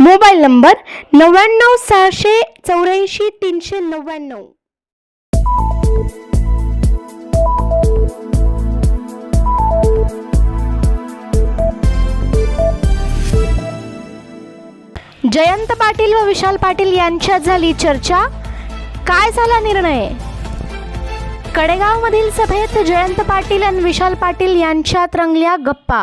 Mobile number नव्याण्णव सहाशे चौऱ्याऐंशी तीनशे नव्याण्णव. जयंत पाटील व विशाल पाटील यांच्यात झाली चर्चा. काय झाला निर्णय? कडेगावमधील सभेत जयंत पाटील आणि विशाल पाटील यांच्यात रंगल्या गप्पा.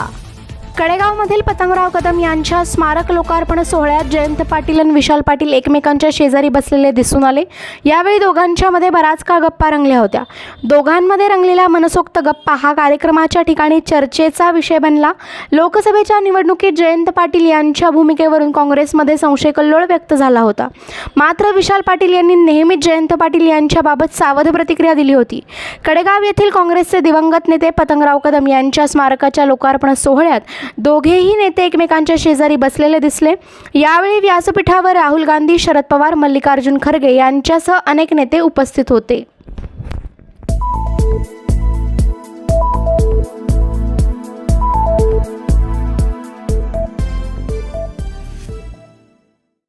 कडेगावमधील पतंगराव कदम यांच्या स्मारक लोकार्पण सोहळ्यात जयंत पाटील आणि विशाल पाटील एकमेकांच्या शेजारी बसलेले दिसून आले. यावेळी दोघांच्यामध्ये बराच का गप्पा रंगल्या होत्या. दोघांमध्ये रंगलेला मनसोक्त गप्पा हा कार्यक्रमाच्या ठिकाणी चर्चेचा विषय बनला. लोकसभेच्या निवडणुकीत जयंत पाटील यांच्या भूमिकेवरून काँग्रेसमध्ये संशय कल्लोळ व्यक्त झाला होता. मात्र विशाल पाटील यांनी नेहमीच जयंत पाटील यांच्याबाबत सावध प्रतिक्रिया दिली होती. कडेगाव येथील काँग्रेसचे दिवंगत नेते पतंगराव कदम यांच्या स्मारकाच्या लोकार्पण सोहळ्यात दोघेही नेते एकमेकांच्या शेजारी बसलेले दिसले. यावेळी व्यासपीठावर राहुल गांधी शरद पवार मल्लिकार्जुन खरगे यांच्यासह अनेक नेते उपस्थित होते.